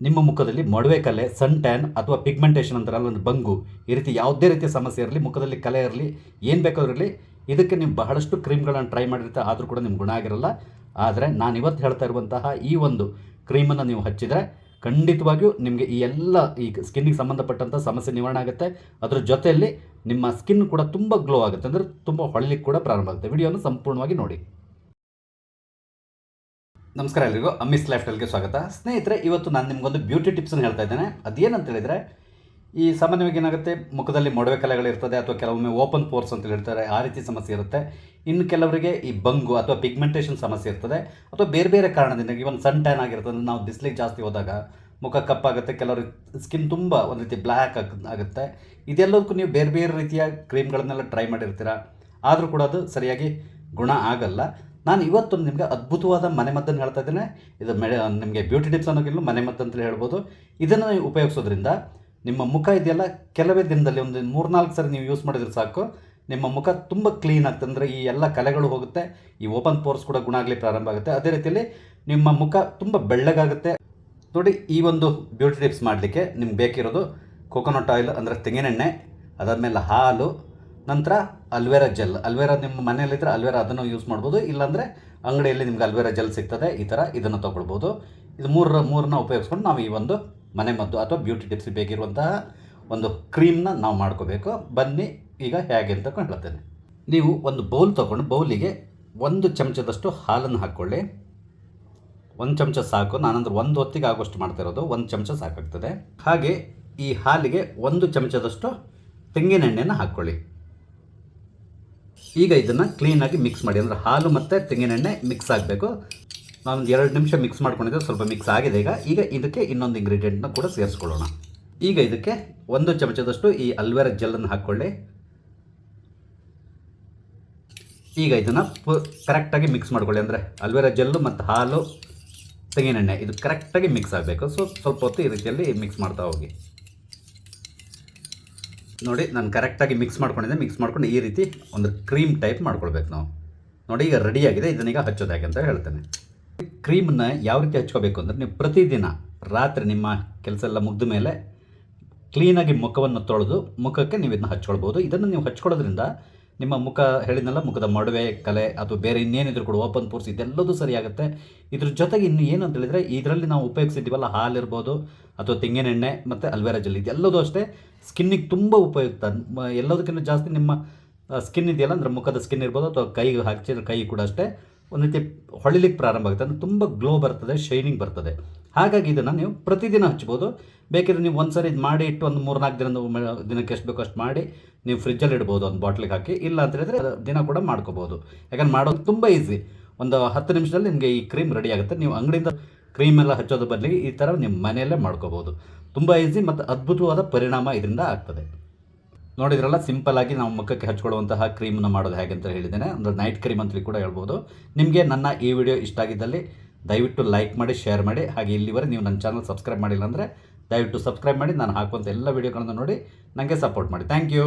ನಿಮ್ಮ ಮುಖದಲ್ಲಿ ಮೊಡವೆ ಕಲೆ ಸನ್ ಟ್ಯಾನ್ ಅಥವಾ ಪಿಗ್ಮೆಂಟೇಷನ್ ಅಂತಾರಲ್ಲ ಒಂದು ಬಂಗು, ಈ ರೀತಿ ಯಾವುದೇ ರೀತಿಯ ಸಮಸ್ಯೆ ಇರಲಿ, ಮುಖದಲ್ಲಿ ಕಲೆ ಇರಲಿ, ಏನು ಬೇಕಾದ್ರೂ ಇರಲಿ ಇದಕ್ಕೆ ನೀವು ಬಹಳಷ್ಟು ಕ್ರೀಮ್ಗಳನ್ನು ಟ್ರೈ ಮಾಡಿರ್ತಾ ಆದರೂ ಕೂಡ ನಿಮ್ಗೆ ಗುಣ ಆಗಿರಲ್ಲ. ಆದರೆ ನಾನು ಇವತ್ತು ಹೇಳ್ತಾ ಇರುವಂತಹ ಈ ಒಂದು ಕ್ರೀಮನ್ನು ನೀವು ಹಚ್ಚಿದರೆ ಖಂಡಿತವಾಗಿಯೂ ನಿಮಗೆ ಈ ಎಲ್ಲ ಈ ಸ್ಕಿನ್ನಿಗೆ ಸಂಬಂಧಪಟ್ಟಂಥ ಸಮಸ್ಯೆ ನಿವಾರಣೆ ಆಗುತ್ತೆ. ಅದರ ಜೊತೆಯಲ್ಲಿ ನಿಮ್ಮ ಸ್ಕಿನ್ ಕೂಡ ತುಂಬ ಗ್ಲೋ ಆಗುತ್ತೆ, ಅಂದರೆ ತುಂಬ ಹೊಳಲಿಕ್ಕೆ ಕೂಡ ಪ್ರಾರಂಭ ಆಗುತ್ತೆ. ವಿಡಿಯೋನ ಸಂಪೂರ್ಣವಾಗಿ ನೋಡಿ. ನಮಸ್ಕಾರ ಎಲ್ರಿಗೂ. ಅಮ್ಮಿಸ್ ಲೈಫ್ ಸ್ಟೈಲ್ಗೆ ಸ್ವಾಗತ. ಸ್ನೇಹಿತರೆ, ಇವತ್ತು ನಾನು ನಿಮಗೊಂದು ಬ್ಯೂಟಿ ಟಿಪ್ಸನ್ನು ಹೇಳ್ತಾ ಇದ್ದೇನೆ. ಅದೇನಂತ ಹೇಳಿದರೆ, ಈ ಸಾಮಾನ್ಯವಾಗಿ ಏನಾಗುತ್ತೆ, ಮುಖದಲ್ಲಿ ಮೊಡವೆ ಕಲೆಗಳಿರ್ತದೆ ಅಥವಾ ಕೆಲವೊಮ್ಮೆ ಓಪನ್ ಪೋರ್ಸ್ ಅಂತ ಹೇಳ್ತಾರೆ, ಆ ರೀತಿ ಸಮಸ್ಯೆ ಇರುತ್ತೆ. ಇನ್ನು ಕೆಲವರಿಗೆ ಈ ಬಂಗು ಅಥವಾ ಪಿಗ್ಮೆಂಟೇಷನ್ ಸಮಸ್ಯೆ ಇರ್ತದೆ. ಅಥವಾ ಬೇರೆ ಬೇರೆ ಕಾರಣದಿಂದ ಇವನ್ ಸನ್ ಟ್ಯಾನ್ ಆಗಿರ್ತದೆ, ನಾವು ಬಿಸಿಲಿಗೆ ಜಾಸ್ತಿ ಹೋದಾಗ ಮುಖ ಕಪ್ಪಾಗುತ್ತೆ ಕೆಲವರು ಸ್ಕಿನ್ ತುಂಬ ಒಂದು ರೀತಿ ಬ್ಲ್ಯಾಕ್ ಆಗುತ್ತೆ. ಇದೆಲ್ಲದಕ್ಕೂ ನೀವು ಬೇರೆ ಬೇರೆ ರೀತಿಯ ಕ್ರೀಮ್ಗಳನ್ನೆಲ್ಲ ಟ್ರೈ ಮಾಡಿರ್ತೀರ. ಆದರೂ ಕೂಡ ಅದು ಸರಿಯಾಗಿ ಗುಣ ಆಗಲ್ಲ. ನಾನು ಇವತ್ತು ನಿಮಗೆ ಅದ್ಭುತವಾದ ಮನೆಮದ್ದನ್ನು ಹೇಳ್ತಾ ಇದ್ದೇನೆ. ಇದು ಮೆಡೆ ನಿಮಗೆ ಬ್ಯೂಟಿ ಟಿಪ್ಸ್ ಅನ್ನೋಕ್ಕಿಂತ ಮನೆಮದ್ದು ಅಂತಲೇ ಹೇಳ್ಬೋದು. ಇದನ್ನು ನೀವು ಉಪಯೋಗಿಸೋದ್ರಿಂದ ನಿಮ್ಮ ಮುಖ ಇದೆಯಲ್ಲ, ಕೆಲವೇ ದಿನದಲ್ಲಿ ಒಂದು ಮೂರ್ನಾಲ್ಕು ಸರಿ ನೀವು ಯೂಸ್ ಮಾಡಿದ್ರೆ ಸಾಕು. ನಿಮ್ಮ ಮುಖ ತುಂಬ ಕ್ಲೀನ್ ಆಗ್ತದೆ. ಅಂದರೆ ಈ ಎಲ್ಲ ಕಲೆಗಳು ಹೋಗುತ್ತೆ, ಈ ಓಪನ್ ಪೋರ್ಸ್ ಕೂಡ ಗುಣ ಆಗಲಿ ಪ್ರಾರಂಭ ಆಗುತ್ತೆ. ಅದೇ ರೀತಿಯಲ್ಲಿ ನಿಮ್ಮ ಮುಖ ತುಂಬ ಬೆಳ್ಳಗಾಗುತ್ತೆ. ನೋಡಿ, ಈ ಒಂದು ಬ್ಯೂಟಿ ಟಿಪ್ಸ್ ಮಾಡಲಿಕ್ಕೆ ನಿಮ್ಗೆ ಬೇಕಿರೋದು ಕೋಕೋನಟ್ ಆಯಿಲ್ ಅಂದರೆ ತೆಂಗಿನೆಣ್ಣೆ, ಅದಾದಮೇಲೆ ಹಾಲು ನಂತರ ಅಲ್ವೇರಾ ಜೆಲ್. ಅಲ್ವೇರಾ ನಿಮ್ಮ ಮನೆಯಲ್ಲಿದ್ದರೆ ಅಲ್ವೇರಾ ಅದನ್ನು ಯೂಸ್ ಮಾಡ್ಬೋದು. ಇಲ್ಲಾಂದರೆ ಅಂಗಡಿಯಲ್ಲಿ ನಿಮ್ಗೆ ಅಲ್ವೇರಾ ಜೆಲ್ ಸಿಗ್ತದೆ. ಈ ಥರ ಇದನ್ನು ತೊಗೊಳ್ಬೋದು. ಇದು ಮೂರರ ಮೂರನ್ನ ಉಪಯೋಗಿಸ್ಕೊಂಡು ನಾವು ಈ ಒಂದು ಮನೆಮದ್ದು ಅಥವಾ ಬ್ಯೂಟಿ ಟಿಪ್ಸ್ ಬೇಕಿರುವಂತಹ ಒಂದು ಕ್ರೀಮ್ನ ನಾವು ಮಾಡ್ಕೋಬೇಕು. ಬನ್ನಿ, ಈಗ ಹೇಗೆ ಅಂತ ಹೇಳ್ತೇನೆ. ನೀವು ಒಂದು ಬೌಲ್ ತೊಗೊಂಡು ಬೌಲಿಗೆ ಒಂದು ಚಮಚದಷ್ಟು ಹಾಲನ್ನು ಹಾಕ್ಕೊಳ್ಳಿ. ಒಂದು ಚಮಚ ಸಾಕು. ನಾನಂದ್ರೆ ಒಂದು ಹೊತ್ತಿಗೆ ಆಗೋಷ್ಟು ಮಾಡ್ತಾ ಇರೋದು. ಒಂದು ಚಮಚ ಸಾಕಾಗ್ತದೆ. ಹಾಗೆ ಈ ಹಾಲಿಗೆ ಒಂದು ಚಮಚದಷ್ಟು ತೆಂಗಿನೆಣ್ಣೆಯನ್ನು ಹಾಕ್ಕೊಳ್ಳಿ. ಈಗ ಇದನ್ನು ಕ್ಲೀನಾಗಿ ಮಿಕ್ಸ್ ಮಾಡಿ. ಅಂದರೆ ಹಾಲು ಮತ್ತು ತೆಂಗಿನೆಣ್ಣೆ ಮಿಕ್ಸ್ ಆಗಬೇಕು. ನಾನೊಂದು ಎರಡು ನಿಮಿಷ ಮಿಕ್ಸ್ ಮಾಡ್ಕೊಂಡಿದ್ದೆ, ಸ್ವಲ್ಪ ಮಿಕ್ಸ್ ಆಗಿದೆ ಈಗ. ಈಗ ಇದಕ್ಕೆ ಇನ್ನೊಂದು ಇಂಗ್ರೀಡಿಯೆಂಟ್ನ ಕೂಡ ಸೇರಿಸ್ಕೊಳ್ಳೋಣ. ಈಗ ಇದಕ್ಕೆ ಒಂದು ಚಮಚದಷ್ಟು ಈ ಅಲ್ವೇರಾ ಜೆಲ್ಲನ್ನು ಹಾಕ್ಕೊಳ್ಳಿ. ಈಗ ಇದನ್ನು ಪು ಕರೆಕ್ಟಾಗಿ ಮಿಕ್ಸ್ ಮಾಡ್ಕೊಳ್ಳಿ. ಅಂದರೆ ಅಲ್ವೇರಾ ಜೆಲ್ಲು ಮತ್ತು ಹಾಲು ತೆಂಗಿನೆಣ್ಣೆ ಇದು ಕರೆಕ್ಟಾಗಿ ಮಿಕ್ಸ್ ಆಗಬೇಕು. ಸೊ, ಸ್ವಲ್ಪ ಹೊತ್ತು ಈ ರೀತಿಯಲ್ಲಿ ಮಿಕ್ಸ್ ಮಾಡ್ತಾ ಹೋಗಿ. ನೋಡಿ, ನಾನು ಕರೆಕ್ಟಾಗಿ ಮಿಕ್ಸ್ ಮಾಡ್ಕೊಂಡಿದ್ದೆ. ಮಿಕ್ಸ್ ಮಾಡ್ಕೊಂಡು ಈ ರೀತಿ ಒಂದು ಕ್ರೀಮ್ ಟೈಪ್ ಮಾಡ್ಕೊಳ್ಬೇಕು ನಾವು. ನೋಡಿ, ಈಗ ರೆಡಿಯಾಗಿದೆ ಇದನ್ನೀಗ ಹಚ್ಚೋದು ಹೇಗೆ ಅಂತ ಹೇಳ್ತೇನೆ. ಕ್ರೀಮನ್ನ ಯಾವ ರೀತಿ ಹಚ್ಕೋಬೇಕು ಅಂದರೆ ನೀವು ಪ್ರತಿದಿನ ರಾತ್ರಿ ನಿಮ್ಮ ಕೆಲಸ ಎಲ್ಲ ಮುಗಿದ ಮೇಲೆ ಕ್ಲೀನಾಗಿ ಮುಖವನ್ನು ತೊಳೆದು ಮುಖಕ್ಕೆ ನೀವು ಇದನ್ನ ಹಚ್ಕೊಳ್ಬೋದು. ಇದನ್ನು ನೀವು ಹಚ್ಕೊಳ್ಳೋದ್ರಿಂದ ನಿಮ್ಮ ಮುಖ ಹೇಳಿದ್ನಲ್ಲ, ಮುಖದ ಮಡುವೆ, ಕಲೆ ಅಥವಾ ಬೇರೆ ಇನ್ನೇನಿದ್ರು ಕೂಡ ಓಪನ್ ಪೋರ್ಸ್ ಇದೆಲ್ಲದೂ ಸರಿಯಾಗುತ್ತೆ. ಇದ್ರ ಜೊತೆಗೆ ಇನ್ನು ಏನು ಅಂತ ಹೇಳಿದರೆ, ಇದರಲ್ಲಿ ನಾವು ಉಪಯೋಗಿಸಿದ್ದೀವಲ್ಲ, ಹಾಲಿರ್ಬೋದು ಅಥವಾ ತೆಂಗಿನೆಣ್ಣೆ ಮತ್ತು ಅಲ್ವೇರಾ ಜೆಲ್ ಇದೆಲ್ಲದೂ ಅಷ್ಟೇ ಸ್ಕಿನ್ನಿಗೆ ತುಂಬ ಉಪಯುಕ್ತ. ಎಲ್ಲದಕ್ಕಿಂತ ಜಾಸ್ತಿ ನಿಮ್ಮ ಸ್ಕಿನ್ ಇದೆಯಲ್ಲ, ಅಂದರೆ ಮುಖದ ಸ್ಕಿನ್ ಇರ್ಬೋದು ಅಥವಾ ಕೈಗೆ ಹಾಕಿದ್ರೆ ಕೈ ಕೂಡ ಅಷ್ಟೇ ಒಂದು ರೀತಿ ಹೊಳಿಲಿಕ್ಕೆ ಪ್ರಾರಂಭ ಆಗುತ್ತೆ. ಅಂದರೆ ತುಂಬ ಗ್ಲೋ ಬರ್ತದೆ, ಶೈನಿಂಗ್ ಬರ್ತದೆ. ಹಾಗಾಗಿ ಇದನ್ನು ನೀವು ಪ್ರತಿದಿನ ಹಚ್ಬೋದು. ಬೇಕಿದ್ರೆ ನೀವು ಒಂದು ಸರಿ ಇದು ಮಾಡಿ ಇಟ್ಟು ಒಂದು ಮೂರು ನಾಲ್ಕು ದಿನದ ಮ- ದಿನಕ್ಕೆ ಎಷ್ಟು ಬೇಕೋ ಅಷ್ಟು ಮಾಡಿ ನೀವು ಫ್ರಿಜ್ಜಲ್ಲಿ ಇಡ್ಬೋದು, ಒಂದು ಬಾಟ್ಲಿಗೆ ಹಾಕಿ. ಇಲ್ಲ ಅಂತ ಹೇಳಿದ್ರೆ ದಿನ ಕೂಡ ಮಾಡ್ಕೋಬೋದು. ಯಾಕಂದ್ರೆ ಮಾಡೋದು ತುಂಬ ಈಸಿ. ಒಂದು ಹತ್ತು ನಿಮಿಷದಲ್ಲಿ ನಿಮಗೆ ಈ ಕ್ರೀಮ್ ರೆಡಿ ಆಗುತ್ತೆ. ನೀವು ಅಂಗಡಿಯಿಂದ ಕ್ರೀಮ್ ಎಲ್ಲ ಹಚ್ಚೋದ್ರ ಬದಲಿಗೆ ಈ ಥರ ನಿಮ್ಮ ಮನೆಯಲ್ಲೇ ಮಾಡ್ಕೋಬೋದು. ತುಂಬ ಈಸಿ ಮತ್ತು ಅದ್ಭುತವಾದ ಪರಿಣಾಮ ಇದರಿಂದ ಆಗ್ತದೆ. ನೋಡಿದ್ರಲ್ಲ ಸಿಂಪಲ್ ಆಗಿ ನಾವು ಮುಖಕ್ಕೆ ಹಚ್ಕೊಳ್ಳುವಂತಹ ಕ್ರೀಮನ್ನು ಮಾಡೋದು ಹೇಗೆ ಅಂತ ಹೇಳಿದ್ದೇನೆ. ಅಂದರೆ ನೈಟ್ ಕ್ರೀಮ್ ಅಂತಲೇ ಕೂಡ ಹೇಳ್ಬೋದು. ನಿಮಗೆ ನನ್ನ ಈ ವಿಡಿಯೋ ಇಷ್ಟ ಆಗಿದ್ದಲ್ಲಿ ದಯವಿಟ್ಟು ಲೈಕ್ ಮಾಡಿ ಶೇರ್ ಮಾಡಿ. ಹಾಗೆ ಇಲ್ಲಿವರೆ ನೀವು ನನ್ನ ಚಾನಲ್ ಸಬ್ಸ್ಕ್ರೈಬ್ ಮಾಡಿಲ್ಲ ಅಂದರೆ ದಯವಿಟ್ಟು ಸಬ್ಸ್ಕ್ರೈಬ್ ಮಾಡಿ. ನಾನು ಹಾಕುವಂಥ ಎಲ್ಲ ವೀಡಿಯೋಗಳನ್ನು ನೋಡಿ ನನಗೆ ಸಪೋರ್ಟ್ ಮಾಡಿ. Thank you